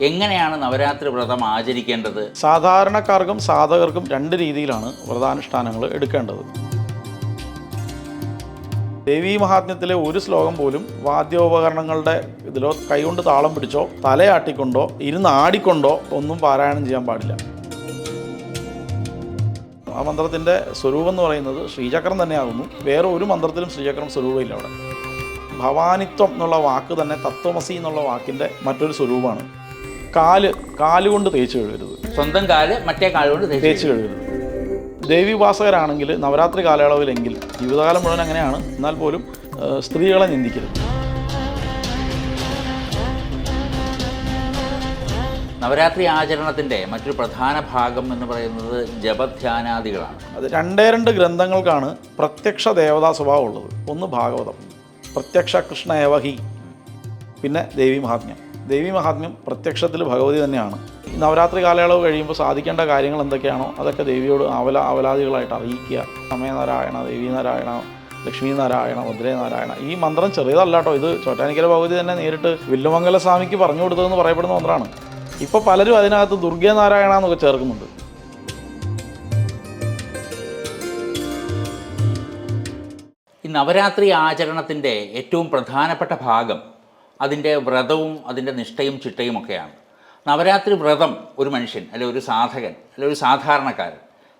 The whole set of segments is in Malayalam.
എങ്ങനെയാണ് നവരാത്രി വ്രതം ആചരിക്കേണ്ടത്? സാധാരണക്കാർക്കും സാധകർക്കും രണ്ട് രീതിയിലാണ് വ്രതാനുഷ്ഠാനങ്ങൾ എടുക്കേണ്ടത്. ദേവീ മഹാത്മ്യത്തിലെ ഒരു ശ്ലോകം പോലും വാദ്യോപകരണങ്ങളുടെ ഇതിലോ കൈകൊണ്ട് താളം പിടിച്ചോ തലയാട്ടിക്കൊണ്ടോ ഇരുന്ന് ആടിക്കൊണ്ടോ ഒന്നും പാരായണം ചെയ്യാൻ പാടില്ല. ആ മന്ത്രത്തിന്റെ സ്വരൂപം എന്ന് പറയുന്നത് ശ്രീചക്രം തന്നെയാകുന്നു. വേറെ ഒരു മന്ത്രത്തിലും ശ്രീചക്രം സ്വരൂപമില്ല അവിടെ. ഭവാനിത്വം എന്നുള്ള വാക്ക് തന്നെ തത്വമസി എന്നുള്ള വാക്കിന്റെ മറ്റൊരു സ്വരൂപമാണ്. കാൽ കാലുകൊണ്ട് തേച്ച് കഴുകരുത്. സ്വന്തം കാൽ മറ്റേ കാലുകൊണ്ട് തേച്ച് കഴുകരുത്. ദേവി ഉപാസകരാണെങ്കിൽ നവരാത്രി കാലയളവിലെങ്കിൽ ജീവിതകാലം മുഴുവൻ അങ്ങനെയാണ്. എന്നാൽ പോലും സ്ത്രീകളെ നിന്ദിക്കരുത്. നവരാത്രി ആചരണത്തിന്റെ മറ്റൊരു പ്രധാന ഭാഗം എന്ന് പറയുന്നത് ജപധ്യാനാദികളാണ്. അത് രണ്ടേ രണ്ട് ഗ്രന്ഥങ്ങൾക്കാണ് പ്രത്യക്ഷ ദേവതാ സ്വഭാവം ഉള്ളത്. ഒന്ന് ഭാഗവതം. പ്രത്യക്ഷ കൃഷ്ണ ഏവഹി. പിന്നെ ദേവി മഹാത്മ്യം. ദേവി മഹാത്മ്യം പ്രത്യക്ഷത്തിൽ ഭഗവതി തന്നെയാണ്. നവരാത്രി കാലയളവ് കഴിയുമ്പോൾ സാധിക്കേണ്ട കാര്യങ്ങൾ എന്തൊക്കെയാണോ അതൊക്കെ ദേവിയോട് അവല അവലാദികളായിട്ട് അറിയിക്കുക. സമയനാരായണ ദേവി ലക്ഷ്മീനാരായണ ലക്ഷ്മി ഈ മന്ത്രം ചെറിയതല്ല കേട്ടോ. ഇത് ചോറ്റാനിക്കര ഭഗവതി തന്നെ നേരിട്ട് വില്ലുമംഗല സ്വാമിക്ക് പറഞ്ഞു കൊടുത്തതെന്ന് പറയപ്പെടുന്ന മന്ത്രമാണ്. ഇപ്പോൾ പലരും അതിനകത്ത് ദുർഗേ നാരായണ എന്നൊക്കെ ചേർക്കുന്നുണ്ട്. ഈ നവരാത്രി ആചരണത്തിന്റെ ഏറ്റവും പ്രധാനപ്പെട്ട ഭാഗം അതിന്റെ വ്രതവും അതിന്റെ നിഷ്ഠയും ചിട്ടയും ഒക്കെയാണ്. നവരാത്രി വ്രതം ഒരു മനുഷ്യൻ അല്ലെ ഒരു സാധകൻ അല്ലെ ഒരു സാധാരണക്കാരൻ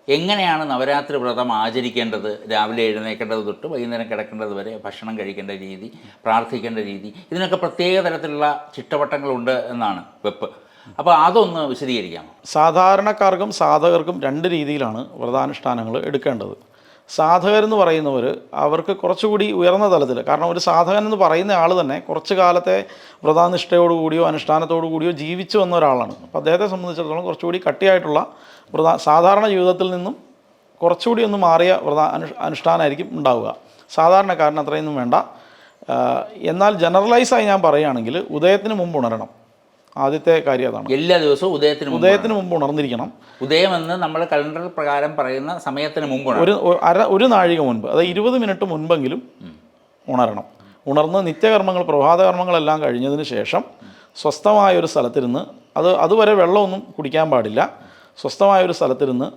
എങ്ങനെയാണ് നവരാത്രി വ്രതം ആചരിക്കേണ്ടത്? രാവിലെ എഴുന്നേക്കേണ്ടത് തൊട്ട് വൈകുന്നേരം കിടക്കേണ്ടത് വരെ ഭക്ഷണം കഴിക്കേണ്ട രീതി പ്രാർത്ഥിക്കേണ്ട രീതി ഇതിനൊക്കെ പ്രത്യേക തരത്തിലുള്ള ചിട്ടവട്ടങ്ങളുണ്ട് എന്നാണ് വെപ്പ്. അപ്പോൾ അതൊന്ന് വിശദീകരിക്കാം സാധാരണക്കാർക്കും സാധകർക്കും രണ്ട് രീതിയിലാണ് വ്രതാനുഷ്ഠാനങ്ങൾ എടുക്കേണ്ടത്. സാധകരെന്ന് പറയുന്നവർ അവർക്ക് കുറച്ചുകൂടി ഉയർന്ന തലത്തിൽ കാരണം ഒരു സാധകൻ എന്ന് പറയുന്ന ആൾ തന്നെ കുറച്ച് കാലത്തെ വ്രതാനിഷ്ഠയോടു കൂടിയോ അനുഷ്ഠാനത്തോടു കൂടിയോ ജീവിച്ചു വന്ന ഒരാളാണ്. അപ്പോൾ അദ്ദേഹത്തെ സംബന്ധിച്ചിടത്തോളം കുറച്ചുകൂടി കട്ടിയായിട്ടുള്ള വ്രത സാധാരണ ജീവിതത്തിൽ നിന്നും കുറച്ചുകൂടി ഒന്ന് മാറിയ വ്രത അനു അനുഷ്ഠാനമായിരിക്കും ഉണ്ടാവുക. സാധാരണക്കാരന് അത്രയൊന്നും വേണ്ട. എന്നാൽ ജനറലൈസായി ഞാൻ പറയുകയാണെങ്കിൽ ഉദയത്തിന് മുമ്പ് ഉണരണം. ആദ്യത്തെ കാര്യം അതാണ്. എല്ലാ ദിവസവും ഉദയത്തിന് ഉദയത്തിന് മുമ്പ് ഉണർന്നിരിക്കണം. ഉദയം എന്ന് നമ്മൾ കലണ്ടർ പ്രകാരം പറയുന്ന സമയത്തിന് മുമ്പ് ഒരു അര ഒരു നാഴിക മുൻപ് അതായത് ഇരുപത് മിനിറ്റ് മുൻപെങ്കിലും ഉണരണം. ഉണർന്ന് നിത്യകർമ്മങ്ങൾ പ്രഭാതകർമ്മങ്ങളെല്ലാം കഴിഞ്ഞതിന് ശേഷം സ്വസ്ഥമായ ഒരു സ്ഥലത്തിരുന്ന് അത് അതുവരെ വെള്ളമൊന്നും കുടിക്കാൻ പാടില്ല. സ്വസ്ഥമായ ഒരു സ്ഥലത്തിരുന്ന്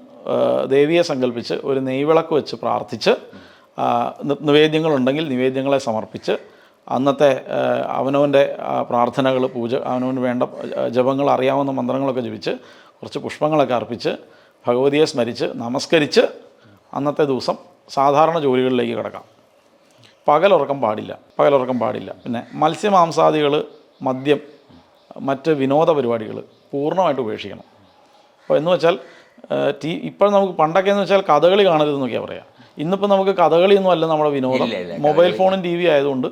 ദേവിയെ സങ്കല്പിച്ച് ഒരു നെയ്വിളക്ക് വെച്ച് പ്രാർത്ഥിച്ച് നിവേദ്യങ്ങളുണ്ടെങ്കിൽ നിവേദ്യങ്ങളെ സമർപ്പിച്ച് അന്നത്തെ അവനവന്റെ പ്രാർത്ഥനകൾ പൂജ അവനവന് വേണ്ട ജപങ്ങൾ അറിയാവുന്ന മന്ത്രങ്ങളൊക്കെ ജപിച്ച് കുറച്ച് പുഷ്പങ്ങളൊക്കെ അർപ്പിച്ച് ഭഗവതിയെ സ്മരിച്ച് നമസ്കരിച്ച് അന്നത്തെ ദിവസം സാധാരണ ജോലികളിലേക്ക് കിടക്കാം. പകലുറക്കം പാടില്ല പകലുറക്കം പാടില്ല. പിന്നെ മത്സ്യമാംസാദികൾ മദ്യം മറ്റ് വിനോദ പരിപാടികൾ പൂർണമായിട്ട് ഉപേക്ഷിക്കണം. അപ്പോൾ എന്ന് വെച്ചാൽ ടി ഇപ്പോൾ നമുക്ക് പണ്ടൊക്കെ എന്ന് വെച്ചാൽ കഥകളി കാണരുതെന്നൊക്കെയാണ് പറയാം. ഇന്നിപ്പോൾ നമുക്ക് കഥകളിയൊന്നും അല്ല നമ്മുടെ വിനോദം. മൊബൈൽ ഫോണും ടി വി ആയതുകൊണ്ട്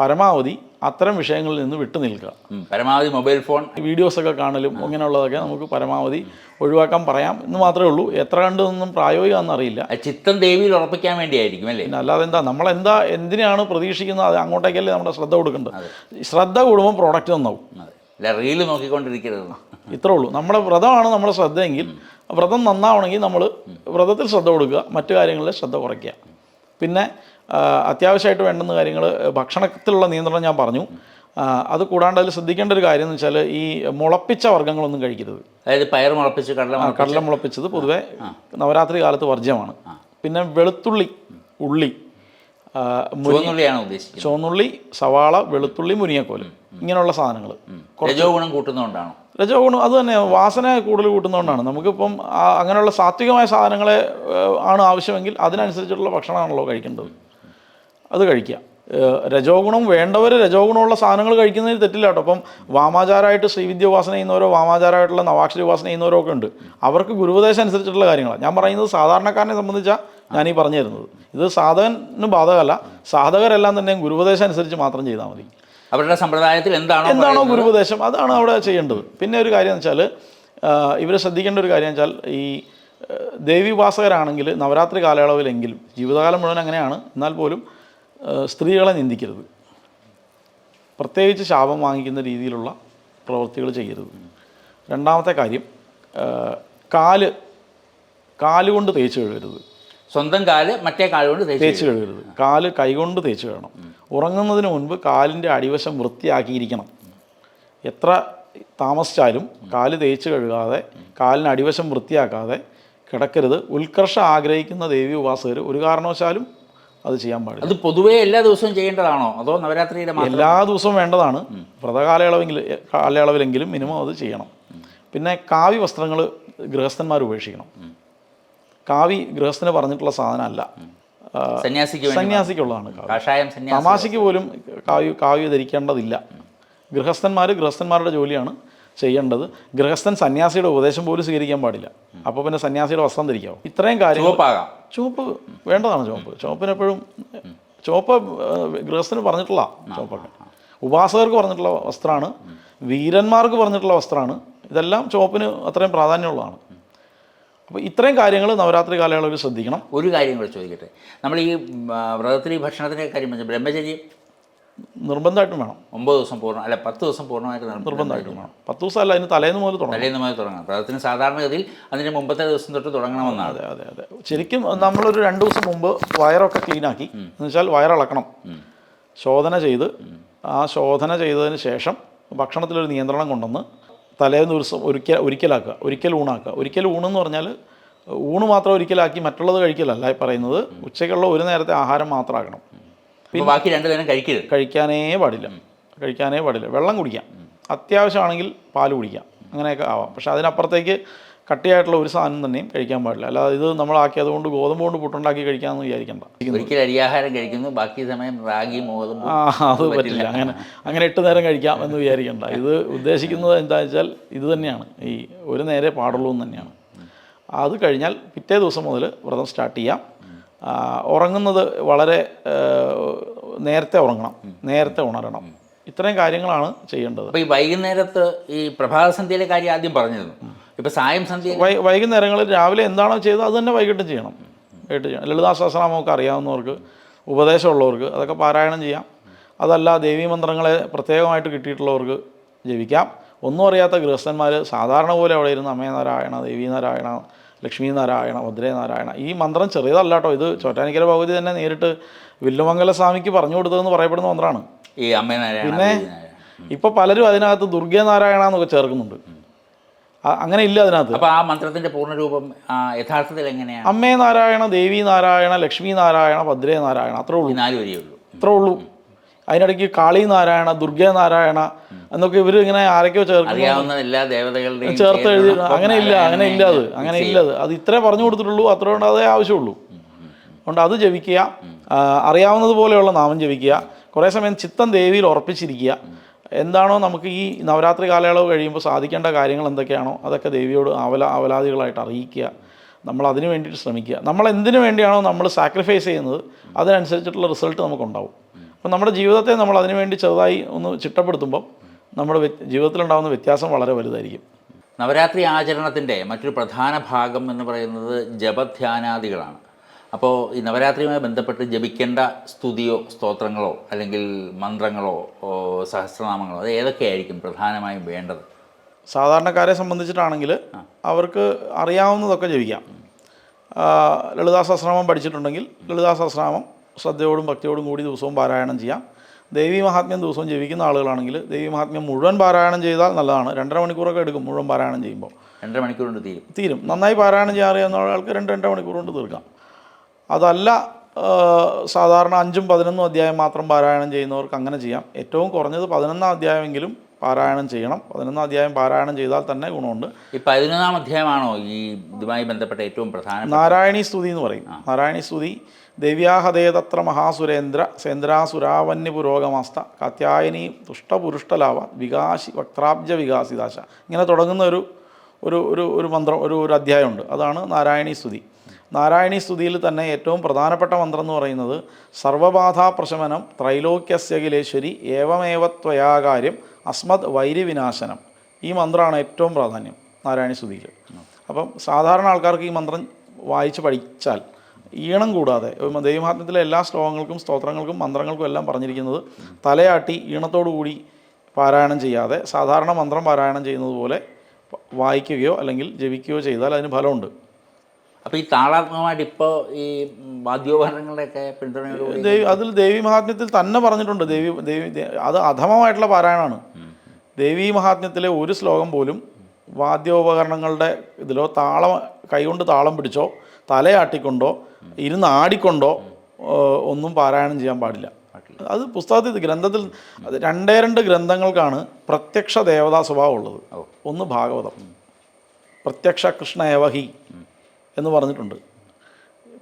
പരമാവധി അത്തരം വിഷയങ്ങളിൽ നിന്ന് വിട്ടു നിൽക്കുക. പരമാവധി മൊബൈൽ ഫോൺ. വീഡിയോസൊക്കെ കാണലും അങ്ങനെയുള്ളതൊക്കെ നമുക്ക് പരമാവധി ഒഴിവാക്കാൻ പറയാം. എന്ന് മാത്രമേ ഉള്ളൂ. എത്ര കണ്ടൊന്നും പ്രായോഗികമാണെന്ന് അറിയില്ല. ചിത്രം ചിത്തം ദേവിയിൽ ഉറപ്പിക്കാൻ വേണ്ടിയായിരിക്കും അല്ലേ? അല്ലാതെ എന്താ നമ്മളെന്താ എന്തിനാണ് പ്രതീക്ഷിക്കുന്നത്? അത് അങ്ങോട്ടേക്കല്ലേ നമ്മുടെ ശ്രദ്ധ കൊടുക്കേണ്ടത്. ശ്രദ്ധ കൂടുമ്പോൾ പ്രോഡക്റ്റ് നന്നാവും. അല്ല റീൽ നോക്കിക്കൊണ്ടിരിക്കരുത് ഇത്രേ ഉള്ളൂ. നമ്മുടെ വ്രതമാണ് നമ്മുടെ ശ്രദ്ധയെങ്കിൽ വ്രതം നന്നാവണമെങ്കിൽ നമ്മൾ വ്രതത്തിൽ ശ്രദ്ധ കൊടുക്കുക. മറ്റു കാര്യങ്ങളിൽ ശ്രദ്ധ കുറയ്ക്കുക. പിന്നെ അത്യാവശ്യമായിട്ട് വേണ്ടുന്ന കാര്യങ്ങൾ ഭക്ഷണത്തിലുള്ള നിയന്ത്രണം ഞാൻ പറഞ്ഞു. അത് കൂടാണ്ട് അതിൽ ശ്രദ്ധിക്കേണ്ട ഒരു കാര്യം എന്ന് വെച്ചാൽ ഈ മുളപ്പിച്ച വർഗങ്ങളൊന്നും കഴിക്കരുത്. അതായത് പയർ മുളപ്പിച്ച് കടല കടല മുളപ്പിച്ചത് പൊതുവേ നവരാത്രി കാലത്ത് വർജ്യമാണ്. പിന്നെ വെളുത്തുള്ളി ഉള്ളി ചുവന്നുള്ളിയാണ് ഉദ്ദേശിക്കുന്നത്. ചുവന്നുള്ളി സവാള വെളുത്തുള്ളി മുരിങ്ങക്കോൽ ഇങ്ങനെയുള്ള സാധനങ്ങൾ രജോ ഗുണം കൂട്ടുന്നതുകൊണ്ടാണോ? രജോ ഗുണം അത് തന്നെ വാസന കൂടുതൽ കൂട്ടുന്നതുകൊണ്ടാണ്. നമുക്കിപ്പം അങ്ങനെയുള്ള സാത്വികമായ സാധനങ്ങളെ ആണ് ആവശ്യമെങ്കിൽ അതിനനുസരിച്ചുള്ള ഭക്ഷണമാണല്ലോ കഴിക്കേണ്ടത്. അത് കഴിക്കുക രജോഗുണം രജോ ഗുണം വേണ്ടവർ രജോഗുണമുള്ള സാധനങ്ങൾ കഴിക്കുന്നതിന് തെറ്റില്ല കേട്ടോ. അപ്പം വാമാചാരമായിട്ട് ശ്രീവിദ്യ ഉപാസന ചെയ്യുന്നവരോ വാമാചാരമായിട്ടുള്ള നവാക്ഷരി ഉപാസന ചെയ്യുന്നവരോ ഒക്കെ ഉണ്ട്. അവർക്ക് ഗുരുപദേശം അനുസരിച്ചിട്ടുള്ള കാര്യങ്ങളാണ്. ഞാൻ പറയുന്നത് സാധാരണക്കാരനെ സംബന്ധിച്ചാണ് ഞാൻ ഈ പറഞ്ഞു തരുന്നത് ഇത് സാധകന് ബാധകമല്ല. സാധകരെല്ലാം തന്നെ ഗുരുപദേശം അനുസരിച്ച് മാത്രം ചെയ്താൽ മതി. അവരുടെ സമ്പ്രദായത്തിൽ എന്താണോ എന്താണോ ഗുരുപദേശം അതാണ് അവിടെ ചെയ്യേണ്ടത്. പിന്നെ ഒരു കാര്യം എന്ന് വെച്ചാൽ ഇവരെ ശ്രദ്ധിക്കേണ്ട ഒരു കാര്യം വെച്ചാൽ ഈ ദേവി ഉപാസകരാണെങ്കിൽ നവരാത്രി കാലയളവിലെങ്കിലും ജീവിതകാലം മുഴുവൻ അങ്ങനെയാണ്. എന്നാൽ പോലും സ്ത്രീകളെ നിന്ദിക്കരുത്. പ്രത്യേകിച്ച് ശാപം വാങ്ങിക്കുന്ന രീതിയിലുള്ള പ്രവൃത്തികൾ ചെയ്യരുത്. രണ്ടാമത്തെ കാര്യം കാൽ കാലുകൊണ്ട് തേച്ച് കഴുകരുത്. സ്വന്തം കാൽ മറ്റേ കാലുകൊണ്ട് തേച്ച് കഴുകരുത്. കാൽ കൈകൊണ്ട് തേച്ച് കഴുകണം. ഉറങ്ങുന്നതിന് മുൻപ് കാലിന്റെ അടിവശം വൃത്തിയാക്കിയിരിക്കണം. എത്ര താമസിച്ചാലും കാൽ തേച്ച് കഴുകാതെ കാലിന് അടിവശം വൃത്തിയാക്കാതെ കിടക്കരുത്. ഉത്കർഷം ആഗ്രഹിക്കുന്ന ദേവി ഉപാസകർ ഒരു കാരണവശാലും അത് ചെയ്യാൻ പാടില്ല. അത് പൊതുവേ എല്ലാ ദിവസവും ചെയ്യേണ്ടതാണോ? അതോ നവരാത്രിയുടെ എല്ലാ ദിവസവും വേണ്ടതാണ്. വ്രതകാലയളവെങ്കിൽ കാലയളവിലെങ്കിലും മിനിമം അത് ചെയ്യണം. പിന്നെ കാവി വസ്ത്രങ്ങൾ ഗൃഹസ്ഥന്മാർ ഉപേക്ഷിക്കണം. കാവി ഗൃഹസ്ഥന് പറഞ്ഞിട്ടുള്ള സാധനമല്ല. സന്യാസിക്കുള്ളതാണ് കാഷായം തമാശയ്ക്ക് പോലും കാവ്യ കാവ്യ ധരിക്കേണ്ടതില്ല. ഗൃഹസ്ഥന്മാർ ഗൃഹസ്ഥന്മാരുടെ ജോലിയാണ് ചെയ്യേണ്ടത്. ഗൃഹസ്ഥൻ സന്യാസിയുടെ ഉപദേശം പോലും സ്വീകരിക്കാൻ പാടില്ല. അപ്പോൾ പിന്നെ സന്യാസിയുടെ വസ്ത്രം ധരിക്കാവും? ഇത്രയും കാര്യം ചുവപ്പാകാം. ചുവപ്പ് വേണ്ടതാണ് ചുവപ്പ്. ചുവപ്പിനെപ്പോഴും ചുവപ്പ് ഗൃഹസ്ഥന് പറഞ്ഞിട്ടുള്ള ചുവപ്പൊക്കെ. ഉപാസകർക്ക് പറഞ്ഞിട്ടുള്ള വസ്ത്രമാണ് വീരന്മാർക്ക് പറഞ്ഞിട്ടുള്ള വസ്ത്രമാണ് ഇതെല്ലാം ചുവപ്പിന് അത്രയും പ്രാധാന്യമുള്ളതാണ്. അപ്പോൾ ഇത്രയും കാര്യങ്ങൾ നവരാത്രി കാലയളവിൽ ശ്രദ്ധിക്കണം. ഒരു കാര്യം കൂടെ ചോദിക്കട്ടെ. നമ്മൾ ഈ വ്രതത്തിൽ ഈ ഭക്ഷണത്തിന്റെ കാര്യം വെച്ചാൽ ബ്രഹ്മചര്യം നിർബന്ധമായിട്ടും വേണം. ഒമ്പത് ദിവസം പൂർണം അല്ല പത്ത് ദിവസം പൂർണമായിട്ട് നിർബന്ധമായിട്ടും വേണം. പത്ത് ദിവസം അല്ല അതിന് തലേന്ന് മുതൽ തുടങ്ങും തലേന്ന് മുതൽ തുടങ്ങാം വ്രതത്തിന് സാധാരണഗതിയിൽ അതിന് മുമ്പത്തെ ദിവസം തൊട്ട് തുടങ്ങണമെന്നാണ്. അതെ അതെ അതെ. ശരിക്കും നമ്മളൊരു രണ്ട് ദിവസം മുമ്പ് വയറൊക്കെ ക്ലീനാക്കി. എന്ന് വെച്ചാൽ വയറിളക്കണം. ശോധന ചെയ്ത് ആ ശോധന ചെയ്തതിന് ശേഷം ഭക്ഷണത്തിലൊരു നിയന്ത്രണം കൊണ്ടുവന്ന് തലേന്ന് ദിവസം ഒരിക്കൽ ഒരിക്കലാക്കുക. ഒരിക്കൽ ഊണാക്കുക. ഒരിക്കൽ ഊണെന്ന് പറഞ്ഞാൽ ഊണ് മാത്രം ഒരിക്കലാക്കി മറ്റുള്ളത് കഴിക്കലല്ല ഈ പറയുന്നത്. ഉച്ചയ്ക്കുള്ള ഒരു നേരത്തെ ആഹാരം മാത്രമാക്കണം പിന്നെ ബാക്കി രണ്ട് നേരം കഴിക്കരുത്. കഴിക്കാനേ പാടില്ല. കഴിക്കാനേ പാടില്ല. വെള്ളം കുടിക്കാം. അത്യാവശ്യമാണെങ്കിൽ പാൽ കുടിക്കാം. അങ്ങനെയൊക്കെ ആവാം. പക്ഷേ അതിനപ്പുറത്തേക്ക് കട്ടിയായിട്ടുള്ള ഒരു സാധനം തന്നെയും കഴിക്കാൻ പാടില്ല. അല്ലാതെ ഇത് നമ്മളാക്കിയത് കൊണ്ട് ഗോതമ്പ് കൊണ്ട് പുട്ടുണ്ടാക്കി കഴിക്കാമെന്ന് വിചാരിക്കണ്ട ഒരിക്കൽ അരിയാഹാരം കഴിക്കുന്നു ബാക്കി സമയം റാഗി ഗോതമ്പ് ആ അത് പറ്റില്ല. അങ്ങനെ അങ്ങനെ എട്ട് നേരം കഴിക്കാം എന്ന് വിചാരിക്കണ്ട. ഇത് ഉദ്ദേശിക്കുന്നത് എന്താ വെച്ചാൽ ഇത് തന്നെയാണ്. ഈ ഒരു നേരെ പാടുള്ളൂ എന്ന് തന്നെയാണ്. അത് കഴിഞ്ഞാൽ പിറ്റേ ദിവസം മുതൽ വ്രതം സ്റ്റാർട്ട് ചെയ്യാം. ഉറങ്ങുന്നത് വളരെ നേരത്തെ ഉറങ്ങണം. നേരത്തെ ഉണരണം. ഇത്രയും കാര്യങ്ങളാണ് ചെയ്യേണ്ടത്. അപ്പോൾ ഈ വൈകുന്നേരത്ത് ഈ പ്രഭാതസന്ധ്യയിലെ കാര്യം ആദ്യം പറഞ്ഞിരുന്നു. ഇപ്പോൾ സായം സന്ധ്യ വൈകുന്നേരങ്ങളിൽ രാവിലെ എന്താണോ ചെയ്തത് അത് തന്നെ വൈകിട്ടും ചെയ്യണം. വൈകിട്ട് ചെയ്യണം. ലളിതാ സഹസ്രനാമമൊക്കെ അറിയാവുന്നവർക്ക് ഉപദേശമുള്ളവർക്ക് അതൊക്കെ പാരായണം ചെയ്യാം. അതല്ല ദേവീ മന്ത്രങ്ങളെ പ്രത്യേകമായിട്ട് കിട്ടിയിട്ടുള്ളവർക്ക് ജപിക്കാം. ഒന്നും അറിയാത്ത ഗൃഹസ്ഥന്മാർ സാധാരണ പോലെ അവിടെ ഇരുന്ന് അമ്മേ നാരായണ ദേവീ നാരായണ ലക്ഷ്മി നാരായണ ഭദ്രേ നാരായണ ഈ മന്ത്രം ചെറിയതല്ല കേട്ടോ ഇത് ചോറ്റാനിക്കര ഭഗവതി തന്നെ നേരിട്ട് വില്ലുമംഗല സ്വാമിക്ക് പറഞ്ഞു കൊടുത്തതെന്ന് പറയപ്പെടുന്ന മന്ത്രമാണ് ഈ അമ്മയനാരായണ പിന്നെ ഇപ്പോൾ പലരും അതിനകത്ത് ദുർഗേ നാരായണ എന്നൊക്കെ ചേർക്കുന്നുണ്ട്. അങ്ങനെ ഇല്ല അതിനകത്ത്. അപ്പോൾ ആ മന്ത്രത്തിന്റെ പൂർണരൂപം രൂപം യഥാർത്ഥത്തിൽ എങ്ങനെയാണ്? അമ്മേ നാരായണ ദേവി നാരായണ ലക്ഷ്മി നാരായണ ഭദ്രേ നാരായണ അത്രേ ഉള്ളൂ. നാല് വരിയേ ഉള്ളൂ. അത്രേ ഉള്ളൂ. അതിനിടയ്ക്ക് കാളി നാരായണ ദുർഗേ നാരായണ എന്നൊക്കെ ഇവർ ഇങ്ങനെ ആരൊക്കെയോ ചേർക്കുന്നു. അറിയാവുന്ന എല്ലാ ദേവതകളുടെയും ചേർത്ത് എഴുതി അങ്ങനെ ഇല്ല അങ്ങനെ ഇല്ല അത്. അങ്ങനെ ഇല്ല അത്. അത് ഇത്രേ പറഞ്ഞു കൊടുത്തിട്ടുള്ളൂ. അത്ര കൊണ്ട് അതേ ആവശ്യമുള്ളൂ. അതുകൊണ്ട് അത് ജപിക്കുക. അറിയാവുന്നത് പോലെയുള്ള നാമം ജപിക്കുക. കുറേ സമയം ചിത്തം ദേവിയിൽ ഉറപ്പിച്ചിരിക്കുക. എന്താണോ നമുക്ക് ഈ നവരാത്രി കാലയളവ് കഴിയുമ്പോൾ സാധിക്കേണ്ട കാര്യങ്ങൾ എന്തൊക്കെയാണോ അതൊക്കെ ദേവിയോട് അവല അവലാദികളായിട്ട് അറിയിക്കുക. നമ്മൾ അതിന് വേണ്ടിയിട്ട് ശ്രമിക്കുക. നമ്മൾ എന്തിനു വേണ്ടിയാണോ നമ്മൾ സാക്രിഫൈസ് ചെയ്യുന്നത് അതിനനുസരിച്ചിട്ടുള്ള റിസൾട്ട് നമുക്കുണ്ടാവും. അപ്പം നമ്മുടെ ജീവിതത്തെ നമ്മൾ അതിനു വേണ്ടി ചെറുതായി ഒന്ന് ചിട്ടപ്പെടുത്തുമ്പോൾ നമ്മുടെ ജീവിതത്തിലുണ്ടാകുന്ന വ്യത്യാസം വളരെ വലുതായിരിക്കും. നവരാത്രി ആചരണത്തിന്റെ മറ്റൊരു പ്രധാന ഭാഗം എന്ന് പറയുന്നത് ജപധ്യാനാദികളാണ്. അപ്പോൾ ഈ നവരാത്രിയുമായി ബന്ധപ്പെട്ട് ജപിക്കേണ്ട സ്തുതിയോ സ്തോത്രങ്ങളോ അല്ലെങ്കിൽ മന്ത്രങ്ങളോ സഹസ്രനാമങ്ങളോ അത് ഏതൊക്കെയായിരിക്കും പ്രധാനമായും വേണ്ടത്? സാധാരണക്കാരെ സംബന്ധിച്ചിട്ടാണെങ്കിൽ അവർക്ക് അറിയാവുന്നതൊക്കെ ജപിക്കാം. ലളിതാസഹസ്രനാമം ലളിതാ സഹസ്രനാമം പഠിച്ചിട്ടുണ്ടെങ്കിൽ ലളിതാ സഹസ്രനാമം ശ്രദ്ധയോടും ഭക്തിയോടും കൂടി ദിവസവും പാരായണം ചെയ്യാം. ദേവി മഹാത്മ്യം ദിവസവും ജപിക്കുന്ന ആളുകളാണെങ്കിൽ ദേവി മഹാത്മ്യം മുഴുവൻ പാരായണം ചെയ്താൽ നല്ലതാണ്. രണ്ടര മണിക്കൂറൊക്കെ എടുക്കും മുഴുവൻ പാരായണം ചെയ്യുമ്പോൾ. രണ്ടര മണിക്കൂർ കൊണ്ട് തീരും. തീരും. നന്നായി പാരായണം ചെയ്യാറിയാവുന്ന ആൾക്ക് രണ്ട് രണ്ടര മണിക്കൂർ കൊണ്ട് തീർക്കാം. അതല്ല സാധാരണ അഞ്ചും പതിനൊന്നും അധ്യായം മാത്രം പാരായണം ചെയ്യുന്നവർക്ക് അങ്ങനെ ചെയ്യാം. ഏറ്റവും കുറഞ്ഞത് പതിനൊന്നാം അധ്യായമെങ്കിലും പാരായണം ചെയ്യണം. പതിനൊന്നാം അധ്യായം പാരായണം ചെയ്താൽ തന്നെ ഗുണമുണ്ട്. ഈ പതിനൊന്നാം അധ്യായമാണോ ഈ ഇതുമായി ബന്ധപ്പെട്ട ഏറ്റവും പ്രധാന നാരായണി സ്തുതി എന്ന് പറയും. നാരായണി സ്തുതി ദേവ്യാഹദേതത്ര മഹാസുരേന്ദ്ര സേന്ദ്രാസുരാവന്യ പുരോഗമാസ്ത കാത്യായനി തുഷ്ടപുരുഷ്ടലാവ വികാശി വക്രാബ്ജ വികാസിദാശ. ഇങ്ങനെ തുടങ്ങുന്ന ഒരു ഒരു ഒരു ഒരു മന്ത്രം ഒരു ഒരു അധ്യായമുണ്ട്. അതാണ് നാരായണി സ്തുതി. നാരായണീ സ്തുതിയിൽ തന്നെ ഏറ്റവും പ്രധാനപ്പെട്ട മന്ത്രം എന്ന് പറയുന്നത് സർവബാധാ പ്രശമനം ത്രൈലോക്യസ്യഖിലേശ്വരി ഏവമേവ ത്വയാകാര്യം അസ്മത് വൈര്യവിനാശനം. ഈ മന്ത്രമാണ് ഏറ്റവും പ്രാധാന്യം നാരായണീ സ്തുതിയിൽ. അപ്പം സാധാരണ ആൾക്കാർക്ക് ഈ മന്ത്രം വായിച്ച് പഠിച്ചാൽ ഈണം കൂടാതെ ദൈവമാത്മ്യത്തിലെ എല്ലാ ശ്ലോകങ്ങൾക്കും സ്തോത്രങ്ങൾക്കും മന്ത്രങ്ങൾക്കും എല്ലാം പറഞ്ഞിരിക്കുന്നത് തലയാട്ടി ഈണത്തോടുകൂടി പാരായണം ചെയ്യാതെ സാധാരണ മന്ത്രം പാരായണം ചെയ്യുന്നത് പോലെ വായിക്കുകയോ അല്ലെങ്കിൽ ജപിക്കുകയോ ചെയ്താൽ അതിന് ഫലമുണ്ട്. അപ്പോൾ ഈ താളാത്മകമായിട്ട് ഇപ്പോൾ ഈ വാദ്യോപകരണങ്ങളുടെയൊക്കെ പിന്തുണയോടുകൂടി ദേവി അതിൽ ദേവി മഹാത്മ്യത്തിൽ തന്നെ പറഞ്ഞിട്ടുണ്ട്. ദേവി ദേവി അത് അധമമായിട്ടുള്ള പാരായണമാണ് ദേവി മഹാത്മ്യത്തിലെ ഒരു ശ്ലോകം പോലും വാദ്യോപകരണങ്ങളുടെ ഇതിലോ താളം കൈകൊണ്ട് താളം പിടിച്ചോ തലയാട്ടിക്കൊണ്ടോ ഇരുന്ന് ആടിക്കൊണ്ടോ ഒന്നും പാരായണം ചെയ്യാൻ പാടില്ല. അത് പുസ്തകത്തിൽ ഗ്രന്ഥത്തിൽ രണ്ടേ രണ്ട് ഗ്രന്ഥങ്ങൾക്കാണ് പ്രത്യക്ഷ ദേവതാ സ്വഭാവം ഉള്ളത് ഒന്ന് ഭാഗവതം. പ്രത്യക്ഷ കൃഷ്ണ ഏവഹി എന്ന് പറഞ്ഞിട്ടുണ്ട്.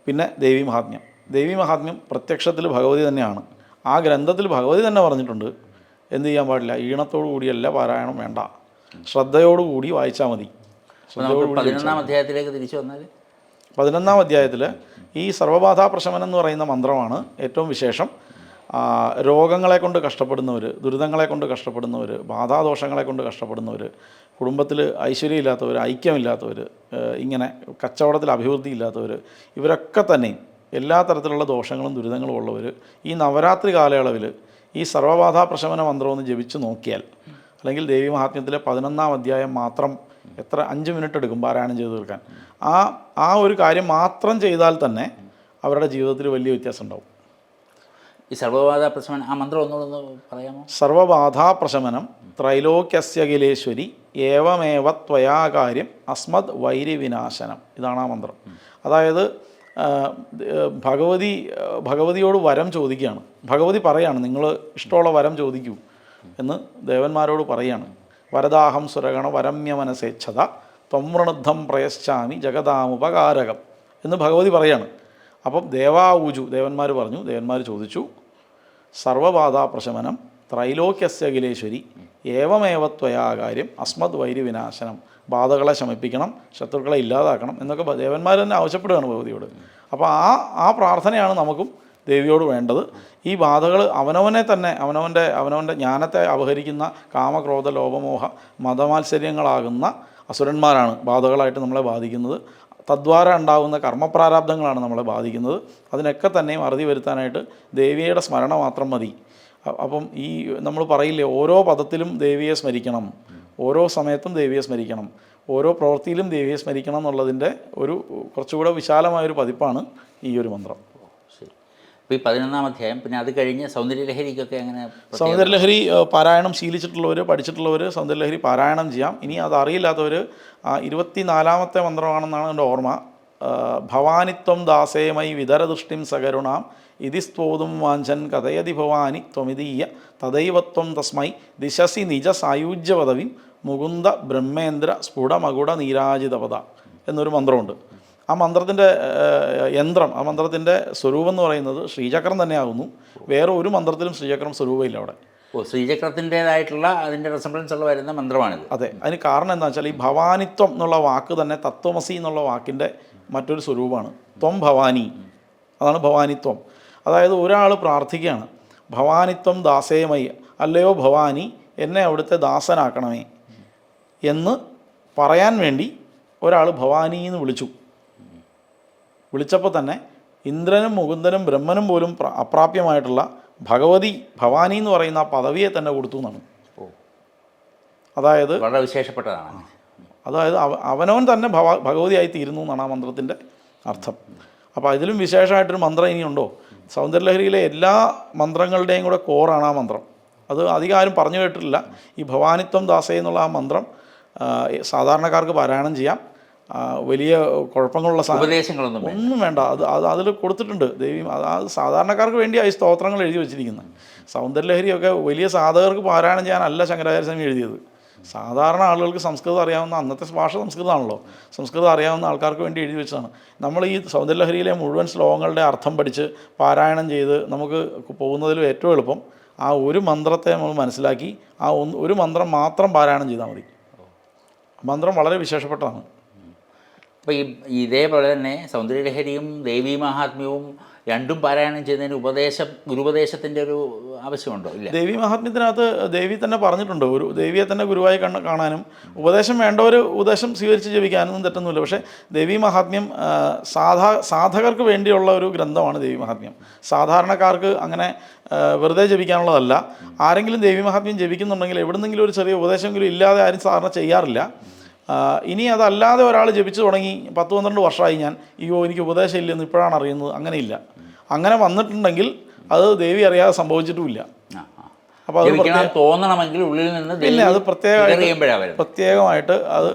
പിന്നെ ദേവി മഹാത്മ്യം. ദേവി മഹാത്മ്യം പ്രത്യക്ഷത്തിൽ ഭഗവതി തന്നെയാണ്. ആ ഗ്രന്ഥത്തിൽ ഭഗവതി തന്നെ പറഞ്ഞിട്ടുണ്ട്. എന്ത് ചെയ്യാൻ പാടില്ല? ഈണത്തോടു കൂടിയല്ല പാരായണം വേണ്ട. ശ്രദ്ധയോടുകൂടി വായിച്ചാൽ മതി. പതിനൊന്നാം അധ്യായത്തിലേക്ക് തിരിച്ചു വന്നാൽ? പതിനൊന്നാം അധ്യായത്തിൽ ഈ സർവബാധാ പ്രശമനം എന്ന് പറയുന്ന മന്ത്രമാണ് ഏറ്റവും വിശേഷം. രോഗങ്ങളെ കൊണ്ട് കഷ്ടപ്പെടുന്നവർ ദുരിതങ്ങളെ കൊണ്ട് കഷ്ടപ്പെടുന്നവർ ബാധാദോഷങ്ങളെ കൊണ്ട് കഷ്ടപ്പെടുന്നവർ കുടുംബത്തിൽ ഐശ്വര്യമില്ലാത്തവർ ഐക്യമില്ലാത്തവർ ഇങ്ങനെ കച്ചവടത്തിൽ അഭിവൃദ്ധി ഇല്ലാത്തവർ ഇവരൊക്കെ തന്നെയും എല്ലാ തരത്തിലുള്ള ദോഷങ്ങളും ദുരിതങ്ങളും ഉള്ളവർ ഈ നവരാത്രി കാലയളവിൽ ഈ സർവബാധാ പ്രശമന മന്ത്രം ജപിച്ചു ജപിച്ച് നോക്കിയാൽ അല്ലെങ്കിൽ ദേവി മഹാത്മ്യത്തിലെ പതിനൊന്നാം അധ്യായം മാത്രം എത്ര അഞ്ച് മിനിറ്റ് എടുക്കും പാരായണം ചെയ്തു തീർക്കാൻ. ആ ആ ഒരു കാര്യം മാത്രം ചെയ്താൽ തന്നെ അവരുടെ ജീവിതത്തിൽ വലിയ വ്യത്യാസം ഉണ്ടാവും. ഈ സർവബാധാ പ്രശമനം ആ മന്ത്രം ഒന്നുകൂടെ ഒന്ന് പറയാമോ? സർവബാധാ പ്രശമനം ത്രൈലോക്യസ്യഖിലേശ്വരി ഏവമേവ ത്വയാകാര്യം അസ്മദ് വൈരി വിനാശനം ഇതാണ് ആ മന്ത്രം. അതായത് ഭഗവതി ഭഗവതിയോട് വരം ചോദിക്കുകയാണ്. ഭഗവതി പറയാണ് നിങ്ങൾ ഇഷ്ടമുള്ള വരം ചോദിക്കൂ എന്ന് ദേവന്മാരോട് പറയാണ്. വരദാഹം സുരഗണ വരമ്യ മനസ്സേച്ഛത ത്വമൃണദ്ധം പ്രയശ്ചാമി ജഗതാമുപകാരകം എന്ന് ഭഗവതി പറയാണ്. അപ്പം ദേവാഊജു ദേവന്മാർ പറഞ്ഞു ദേവന്മാർ ചോദിച്ചു സർവബാധാ പ്രശമനം ത്രൈലോക്യസ്യ അഖിലേശ്വരി ഏവമേവത്വയാ കാര്യം അസ്മദ് വൈരി വിനാശനം ബാധകളെ ശമിപ്പിക്കണം ശത്രുക്കളെ ഇല്ലാതാക്കണം എന്നൊക്കെ ദേവന്മാർ തന്നെ ആവശ്യപ്പെടുകയാണ് ഭഗവതിയോട്. അപ്പോൾ ആ ആ പ്രാർത്ഥനയാണ് നമുക്കും ദേവിയോട് വേണ്ടത്. ഈ ബാധകൾ അവനവനെ തന്നെ അവനവന്റെ അവനവന്റെ ജ്ഞാനത്തെ അപഹരിക്കുന്ന കാമക്രോധ ലോപമോഹ മതമാത്സര്യങ്ങളാകുന്ന അസുരന്മാരാണ് ബാധകളായിട്ട് നമ്മളെ ബാധിക്കുന്നത്. തദ്വാര ഉണ്ടാകുന്ന കർമ്മപ്രാരാബ്ദങ്ങളാണ് നമ്മളെ ബാധിക്കുന്നത്. അതിനൊക്കെ തന്നെയും അറുതി വരുത്താനായിട്ട് ദേവിയുടെ സ്മരണ മാത്രം മതി. അപ്പം ഈ നമ്മൾ പറയില്ലേ ഓരോ പദത്തിലും ദേവിയെ സ്മരിക്കണം. ഓരോ സമയത്തും ദേവിയെ സ്മരിക്കണം. ഓരോ പ്രവൃത്തിയിലും ദേവിയെ സ്മരിക്കണം എന്നുള്ളതിന്റെ ഒരു കുറച്ചുകൂടെ വിശാലമായൊരു പതിപ്പാണ് ഈ ഒരു മന്ത്രം. ശരി. അപ്പോൾ ഈ പതിനൊന്നാം അധ്യായം പിന്നെ അത് കഴിഞ്ഞ് സൗന്ദര്യലഹരിക്കൊക്കെ പ്രത്യേക- സൗന്ദര്യലഹരി പാരായണം ശീലിച്ചിട്ടുള്ളവർ പഠിച്ചിട്ടുള്ളവർ സൗന്ദര്യലഹരി പാരായണം ചെയ്യാം. ഇനി അത് അറിയില്ലാത്തവർ ഇരുപത്തി നാലാമത്തെ മന്ത്രമാണെന്നാണ് എന്റെ ഓർമ്മ. ഭവാനിത്വം ദാസേമൈ വിതരദൃഷ്ടിം സകരുണാം ഇതി സ്തോതും വാഞ്ചൻ കഥയതി ഭവാനി ത്വമിതീയ തദൈവത്വം തസ്മൈ ദിശസി നിജ സായുജ്യപദവിം മുകുന്ദ ബ്രഹ്മേന്ദ്ര സ്ഫുടമകുട നീരാജിതപദ എന്നൊരു മന്ത്രമുണ്ട്. ആ മന്ത്രത്തിന്റെ യന്ത്രം ആ മന്ത്രത്തിന്റെ സ്വരൂപം എന്ന് പറയുന്നത് ശ്രീചക്രം തന്നെയാകുന്നു. വേറെ ഒരു മന്ത്രത്തിലും ശ്രീചക്രം സ്വരൂപമില്ല അവിടെ. ഓ ശ്രീചക്രത്തിന്റേതായിട്ടുള്ള അതിന്റെ റെസംബ്ലൻസ് ഉള്ള വരുന്ന മന്ത്രമാണിത്. അതെ. അതിന് കാരണം എന്താ വെച്ചാൽ ഈ ഭവാനിത്വം എന്നുള്ള വാക്ക് തന്നെ തത്വമസി എന്നുള്ള വാക്കിന്റെ മറ്റൊരു സ്വരൂപമാണ്. ത്വം ഭവാനി. അതാണ് ഭവാനിത്വം. അതായത് ഒരാൾ പ്രാർത്ഥിക്കുകയാണ്. ഭവാനിത്വം ദാസേമയി. അല്ലയോ ഭവാനി എന്നെ അവിടുത്തെ ദാസനാക്കണമേ എന്ന് പറയാൻ വേണ്ടി ഒരാൾ ഭവാനി എന്ന് വിളിച്ചു. വിളിച്ചപ്പോൾ തന്നെ ഇന്ദ്രനും മുകുന്ദനും ബ്രഹ്മനും പോലും പ്ര- അപ്രാപ്യമായിട്ടുള്ള ഭഗവതി ഭവാനി എന്ന് പറയുന്ന ആ പദവിയെ തന്നെ കൊടുത്തു എന്നാണ്. അതായത് വളരെ വിശേഷപ്പെട്ടതാണ്. അതായത് അവ അവനവൻ തന്നെ ഭവ ഭഗവതിയായി തീരുന്നു എന്നാണ് ആ മന്ത്രത്തിന്റെ അർത്ഥം. അപ്പോൾ അതിലും വിശേഷമായിട്ടൊരു മന്ത്രം ഇനിയുണ്ടോ? സൗന്ദര്യലഹരിയിലെ എല്ലാ മന്ത്രങ്ങളുടെയും കൂടെ കോറാണ് ആ മന്ത്രം. അത് അധികം ആരും പറഞ്ഞു കേട്ടിട്ടില്ല. ഈ ഭവാനിത്വം ദാസേ എന്നുള്ള ആ മന്ത്രം സാധാരണക്കാർക്ക് പാരായണം ചെയ്യാം. വലിയ കുഴപ്പങ്ങളുള്ള സാധനങ്ങളൊന്നും ഉപദേശങ്ങളൊന്നും. ഒന്നും വേണ്ട. അത് അത് അതിൽ കൊടുത്തിട്ടുണ്ട്. ദേവി അത് അത് സാധാരണക്കാർക്ക് വേണ്ടി ഈ സ്തോത്രങ്ങൾ എഴുതി വെച്ചിരിക്കുന്നത്. സൗന്ദര്യലഹരിയൊക്കെ വലിയ സാധകർക്ക് പാരായണം ചെയ്യാനല്ല ശങ്കരാചാര്യ സ്വാമി എഴുതിയത്. സാധാരണ ആളുകൾക്ക് സംസ്കൃതം അറിയാവുന്ന അന്നത്തെ ഭാഷ സംസ്കൃതമാണല്ലോ. സംസ്കൃതം അറിയാവുന്ന ആൾക്കാർക്ക് വേണ്ടി എഴുതി വെച്ചതാണ്. നമ്മൾ ഈ സൗന്ദര്യലഹരിയിലെ മുഴുവൻ ശ്ലോകങ്ങളുടെ അർത്ഥം പഠിച്ച് പാരായണം ചെയ്ത് നമുക്ക് പോകുന്നതിലും ഏറ്റവും എളുപ്പം ആ ഒരു മന്ത്രത്തെ നമ്മൾ മനസ്സിലാക്കി ആ ഒരു മന്ത്രം മാത്രം പാരായണം ചെയ്താൽ മതി. മന്ത്രം വളരെ വിശേഷപ്പെട്ടതാണ്. അപ്പോൾ ഈ ഇതേപോലെ തന്നെ സൗന്ദര്യലഹരിയും ദേവി മഹാത്മ്യവും രണ്ടും പാരായണം ചെയ്യുന്നതിന് ഉപദേശം ഗുരുപദേശത്തിന്റെ ഒരു ആവശ്യമുണ്ടോ? ഇല്ല. ദേവി മഹാത്മ്യത്തിനകത്ത് ദേവി തന്നെ പറഞ്ഞിട്ടുണ്ട്. ഒരു ദേവിയെ തന്നെ ഗുരുവായി കണ്ണ് കാണാനും ഉപദേശം വേണ്ടവർ ഉപദേശം സ്വീകരിച്ച് ജീവിക്കാനൊന്നും തെറ്റൊന്നുമില്ല. പക്ഷേ ദേവി മഹാത്മ്യം സാധാ സാധകർക്ക് വേണ്ടിയുള്ള ഒരു ഗ്രന്ഥമാണ് ദേവി മഹാത്മ്യം. സാധാരണക്കാർക്ക് അങ്ങനെ വെറുതെ ജപിക്കാനുള്ളതല്ല. ആരെങ്കിലും ദേവി മഹാത്മ്യം ജപിക്കുന്നുണ്ടെങ്കിൽ എവിടുന്നെങ്കിലും ഒരു ചെറിയ ഉപദേശമെങ്കിലും ഇല്ലാതെ ആരും സാധാരണ ചെയ്യാറില്ല. ഇനി അതല്ലാതെ ഒരാൾ ജപിച്ചു തുടങ്ങി. പത്ത് പന്ത്രണ്ട് വർഷമായി ഞാൻ. അയ്യോ എനിക്ക് ഉപദേശം ഇല്ലെന്ന് ഇപ്പോഴാണ് അറിയുന്നത്. അങ്ങനെയില്ല. അങ്ങനെ വന്നിട്ടുണ്ടെങ്കിൽ അത് ദേവി അറിയാതെ സംഭവിച്ചിട്ടുമില്ല. അപ്പോൾ അത് തോന്നണമെങ്കിൽ ഉള്ളിൽ നിന്ന് പിന്നെ അത് പ്രത്യേകമായിട്ട് പ്രത്യേകമായിട്ട് അത്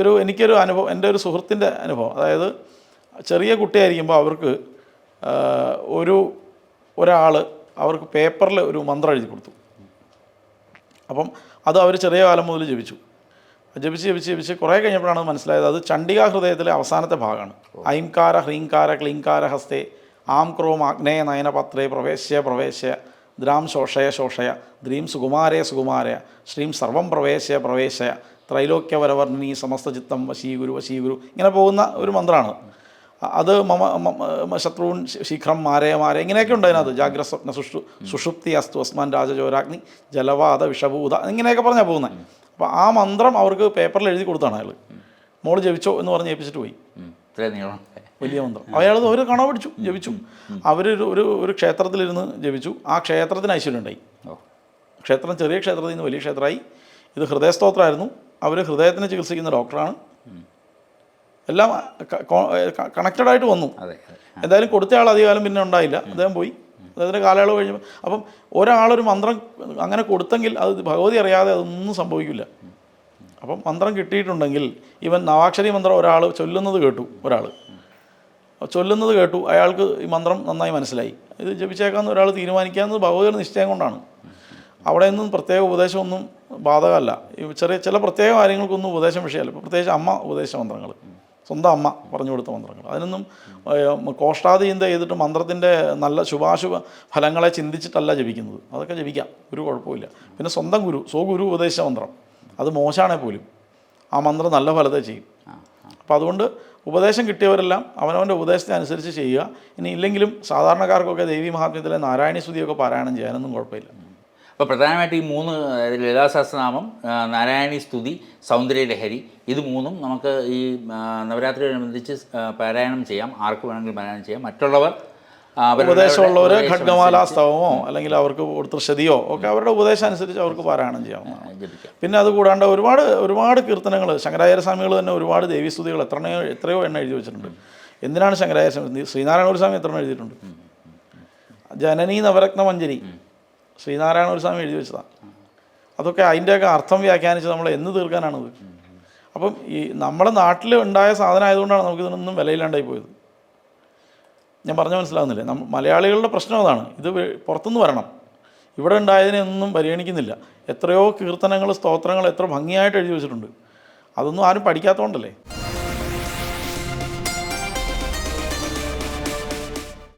ഒരു എനിക്കൊരു അനുഭവം എന്റെ ഒരു സുഹൃത്തിന്റെ അനുഭവം. അതായത് ചെറിയ കുട്ടിയായിരിക്കുമ്പോൾ അവർക്ക് ഒരു ഒരാൾ അവർക്ക് പേപ്പറിൽ ഒരു മന്ത്രം എഴുതി കൊടുത്തു. അപ്പം അത് അവർ ചെറിയ കാലം മുതൽ ജപിച്ചു. ജപിച്ച് ജപിച്ച് ജപിച്ച് കുറേ കഴിഞ്ഞപ്പോഴാണ് മനസ്സിലായത്. അത് ചണ്ഡിക ഹൃദയത്തിലെ അവസാനത്തെ ഭാഗമാണ്. ഐംകാര ഹ്രീംകാര ക്ലീംകാര ഹസ്തേ ആം ക്രോം ആഗ്നേയ നയനപത്രേ പ്രവേശ്യ പ്രവേശ്യ ദ്രാം ശോഷയ ശോഷയ ദ്രീം സുകുമാരേ സുകുമാരയ ശ്രീം സർവം പ്രവേശയ പ്രവേശയ ത്രൈലോക്യവരവർണി സമസ്തചിത്തം വശീഗുരു വശീഗുരു ഇങ്ങനെ പോകുന്ന ഒരു മന്ത്രമാണ് അത് മമ ശത്രുവിൻ ശീഘ്രം മാരേ മാരേ ഇങ്ങനെയൊക്കെ ഉണ്ട് അതിനകത്ത്. ജാഗ്ര സ്വപ്ന സുഷു സുഷുപ്തി അസ്തു അസ്മാൻ രാജചോരാഗ്നി ജലവാദ വിഷഭൂത ഇങ്ങനെയൊക്കെ പറഞ്ഞാൽ പോകുന്നത് അപ്പോൾ ആ മന്ത്രം അവർക്ക് പേപ്പറിൽ എഴുതി കൊടുത്താണ് അയാൾ മോൾ ജപിച്ചോ എന്ന് പറഞ്ഞ് ഏൽപ്പിച്ചിട്ട് പോയി. വലിയ മന്ത്രം. അയാൾ അവർ കണ പിടിച്ചു ജപിച്ചു. അവരൊരു ഒരു ഒരു ക്ഷേത്രത്തിലിരുന്ന് ജപിച്ചു. ആ ക്ഷേത്രത്തിന് ഐശ്വര്യം ഉണ്ടായി ക്ഷേത്രം ചെറിയ ക്ഷേത്രത്തിൽ നിന്ന് വലിയ ക്ഷേത്രമായി. ഇത് ഹൃദയസ്തോത്രമായിരുന്നു. അവർ ഹൃദയത്തിന് ചികിത്സിക്കുന്ന ഡോക്ടറാണ്. എല്ലാം കണക്റ്റഡ് ആയിട്ട് വന്നു. എന്തായാലും കൊടുത്ത ആൾ അധികകാലം പിന്നെ ഉണ്ടായില്ല. അദ്ദേഹം പോയി. അദ്ദേഹത്തിന്റെ കാലയളവ് കഴിഞ്ഞപ്പോൾ അപ്പം ഒരാളൊരു മന്ത്രം അങ്ങനെ കൊടുത്തെങ്കിൽ അത് ഭഗവതി അറിയാതെ അതൊന്നും സംഭവിക്കില്ല. അപ്പം മന്ത്രം കിട്ടിയിട്ടുണ്ടെങ്കിൽ ഇവൻ നവാക്ഷരി മന്ത്രം ഒരാൾ ചൊല്ലുന്നത് കേട്ടു ഒരാൾ ചൊല്ലുന്നത് കേട്ടു അയാൾക്ക് ഈ മന്ത്രം നന്നായി മനസ്സിലായി. ഇത് ജപിച്ചേക്കാമെന്ന് ഒരാൾ തീരുമാനിക്കാമെന്നത് ഭഗവതിയുടെ നിശ്ചയം കൊണ്ടാണ്. അവിടെ നിന്നും പ്രത്യേക ഉപദേശമൊന്നും ബാധകമല്ല. ചെറിയ ചില പ്രത്യേക കാര്യങ്ങൾക്കൊന്നും ഉപദേശം വിഷയമല്ല. പ്രത്യേകിച്ച് അമ്മ ഉപദേശ മന്ത്രങ്ങൾ സ്വന്തം അമ്മ പറഞ്ഞു കൊടുത്ത മന്ത്രങ്ങൾ. അതിനൊന്നും ചിന്ത ചെയ്തിട്ട് മന്ത്രത്തിന്റെ നല്ല ശുഭാശുഭ ഫലങ്ങളെ ചിന്തിച്ചിട്ടല്ല ജപിക്കുന്നത്. അതൊക്കെ ജപിക്കാം. ഒരു കുഴപ്പമില്ല പിന്നെ സ്വന്തം ഗുരു സ്വഗുരു ഉപദേശ മന്ത്രം. അത് മോശമാണെങ്കിൽ പോലും. ആ മന്ത്രം നല്ല ഫലത്തെ ചെയ്യും. അപ്പോൾ അതുകൊണ്ട് ഉപദേശം കിട്ടിയവരെല്ലാം അവനവന്റെ ഉപദേശത്തെ അനുസരിച്ച് ചെയ്യുക. ഇനി ഇല്ലെങ്കിലും സാധാരണക്കാർക്കൊക്കെ ദേവി മഹാത്മ്യത്തിലെ നാരായണി സ്തുതിയൊക്കെ പാരായണം ചെയ്യാനൊന്നും കുഴപ്പമില്ല. അപ്പോൾ പ്രധാനമായിട്ട് ഈ മൂന്ന് ലളിതാ സഹസ്രനാമം നാരായണി സ്തുതി സൗന്ദര്യലഹരി ഇത് മൂന്നും നമുക്ക് ഈ നവരാത്രിയോടനുബന്ധിച്ച് പാരായണം ചെയ്യാം. ആർക്ക് വേണമെങ്കിലും പാരായണം ചെയ്യാം. മറ്റുള്ളവർ അവരുടെ ഉപദേശമുള്ളവർ ഖഡ്ഗമാലാസ്തവമോ ഖഡ്ഗമാല സ്തവമോ അല്ലെങ്കിൽ അവർക്ക് തൃശതിയോ ഒക്കെ അവരുടെ ഉപദേശം അനുസരിച്ച് അവർക്ക് പാരായണം ചെയ്യാവുന്നതാണ് പിന്നെ അത് കൂടാണ്ട് ഒരുപാട് ഒരുപാട് കീർത്തനങ്ങൾ ശങ്കരാചാര്യ സ്വാമികൾ തന്നെ ഒരുപാട് ദേവീസ്തുതികൾ എത്രയോ എത്രയോ എണ്ണം എഴുതി വെച്ചിട്ടുണ്ട്. എന്തിനാണ് ശങ്കരാചാര്യ സ്വാമി ശ്രീനാരായണ ഗുരുസ്വാമി സ്വാമി എത്ര എണ്ണം എഴുതിയിട്ടുണ്ട് ജനനി നവരത്ന മഞ്ജരി ശ്രീനാരായണ ഒരു സ്വാമി എഴുതി വെച്ചതാണ്. അതൊക്കെ അതിന്റെയൊക്കെ അർത്ഥം വ്യാഖ്യാനിച്ച് നമ്മൾ എന്ന് തീർക്കാനാണത്. അപ്പം ഈ നമ്മുടെ നാട്ടിൽ ഉണ്ടായ സാധനം ആയതുകൊണ്ടാണ് നമുക്ക് ഇതിനൊന്നും വിലയില്ലാണ്ടായി പോയത്. ഞാൻ പറഞ്ഞ മനസ്സിലാവുന്നില്ല? നമ്മ മലയാളികളുടെ പ്രശ്നം അതാണ്. ഇത് പുറത്തുനിന്ന് വരണം. ഇവിടെ ഉണ്ടായതിനെ ഒന്നും പരിഗണിക്കുന്നില്ല. എത്രയോ കീർത്തനങ്ങൾ സ്തോത്രങ്ങൾ എത്ര ഭംഗിയായിട്ട് എഴുതി വെച്ചിട്ടുണ്ട്. അതൊന്നും ആരും പഠിക്കാത്തതുകൊണ്ടല്ലേ?